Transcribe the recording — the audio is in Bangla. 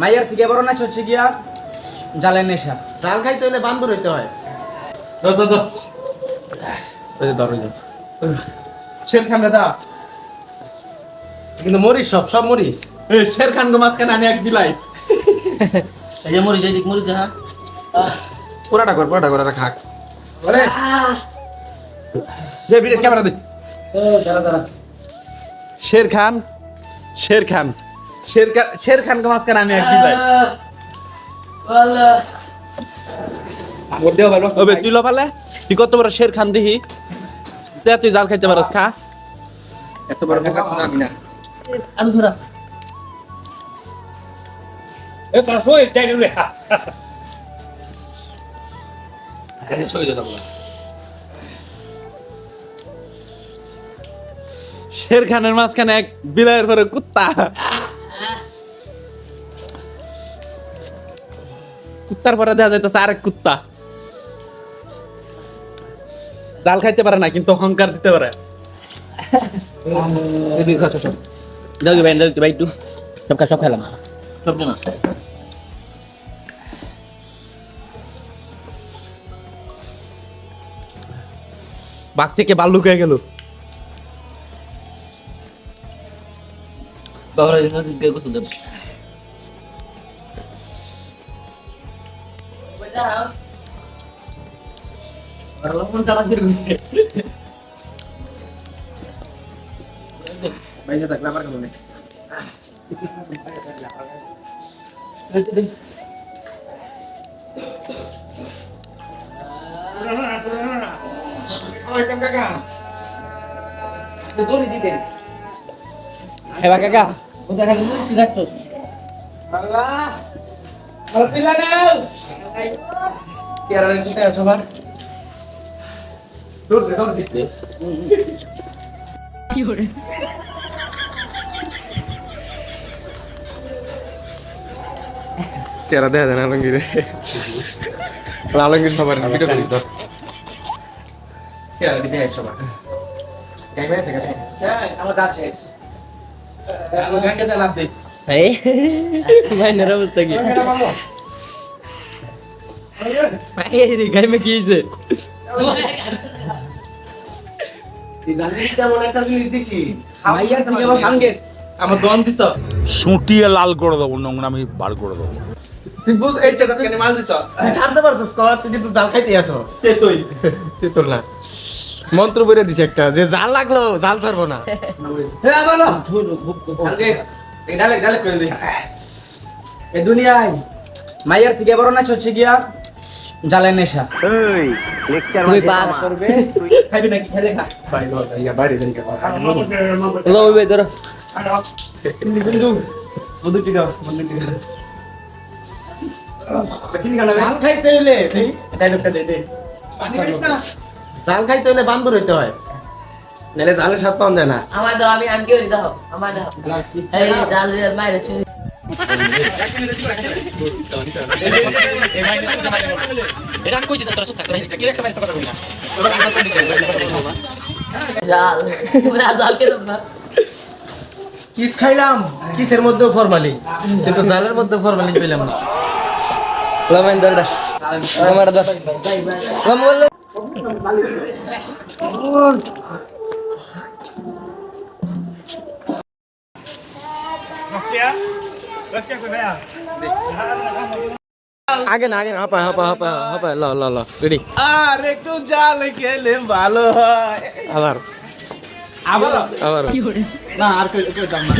মাইয়ার থেকে বড় নাচ হচ্ছে গিয়া জালের নেশা। জাল খাইতে হলে বান্দর হইতে হয়। শের খান দাদা কিন্তু মরিস সব সব মরিস এই শের খান গো মাঝখানে আমি এক বিলাই। এই যে মরি যাই দিক মরি দেখা। পুরাটা কর পুরাটা কর এটা খাক। আরে যে বিরে ক্যামেরা দে। দাঁড়া দাঁড়া। শের খান শের খান। শের খান শের খান মাঝখানে আমি এক বিলাই ওবে তুই লফালে তুই কত বড় শের খান দিহি? তুই জাল খাইতে পারস খা। এত বড় বোকা শোনা কিনা আলু ধরা। সই দে দাও শের খানের মাঝখানে এক বিলাইয়ের পরে কুত্তা। কুত্তার পরে দেখা যাইতেছে আরেক কুত্তা। জাল খাইতে পারে না কিন্তু অহংকার দিতে পারে। দাও ভাই দাও ভাই একটু। সব সব খেলাম। সব না বাঘ থেকে বাল্লুক হয়ে গেল। বাবার গোসল দেব বাইরে থাকলে আবার খাব না হেবা কাকা চেয়ার আর দুটা আছে সবার চেহারা দেখা যায় না আলমগীরে। আলমগীর সবার চেহারা দিতে সবার গেছে আমার যা লাভ দে এই? অবস্থা কি এই রে গাইমে কি হইছে? এই গালিটা মনে একটা জিনিস দিছি। মাইয়ার থেকে বড় খানগে আমার দন দিছ? সুটিয়ে লাল করে দেবো নোংরামি বার করে দেবো। তুই বুঝ এই চেতা কেন মাল দিছ তুই ছাড়তে পারছিস কর তুই কিন্তু জাল খাইতে আসো তে তুই তুই তোর না। মন্ত্র বলে দিছে একটা যে জাল লাগল জাল ছাড়বো না। হ্যাঁ বলো। ডালে ডালে করে দে। এ দুনিয়ায় মাইয়ার থেকে বড় নাচ হচ্ছে গিয়া জালের নেশা। তুই পাস করবে। খাইবি নাকি? খেলে খা ইয়া বাইরে যাই লো ভাই ধরো। কিন্তু বন্ধু টিকা বন্ধু টিকা চিনি খানা জাল খাইতে হইলে দেই ডায়লগটা দে দে। জাল খাইতে হইলে বান্দর হইতে হয়। নাহলে জালের স্বাদ পাওয়া যায় না। আমার দাও আমি আমি কেউ দাও আমার দাও। এই রে মাইরে চুরি এটা আমি কইছি তোরা চুপ থাক তোরা কি একটা কথা কই না। পুরা ডাল কে না কিস খাইলাম? কিসের মধ্যেও ফরমালিন? কিন্তু জালের মধ্যে ফরমালিন পেলাম না। লমেন ধরডা আমার ধর লম বল আগে না আগে হাপা হাপা হাপা হাপা ল ল ল রেডি আর একটু জাল খেলে ভালো হয়। আবার। আবার আবার না আর কই কইতাম না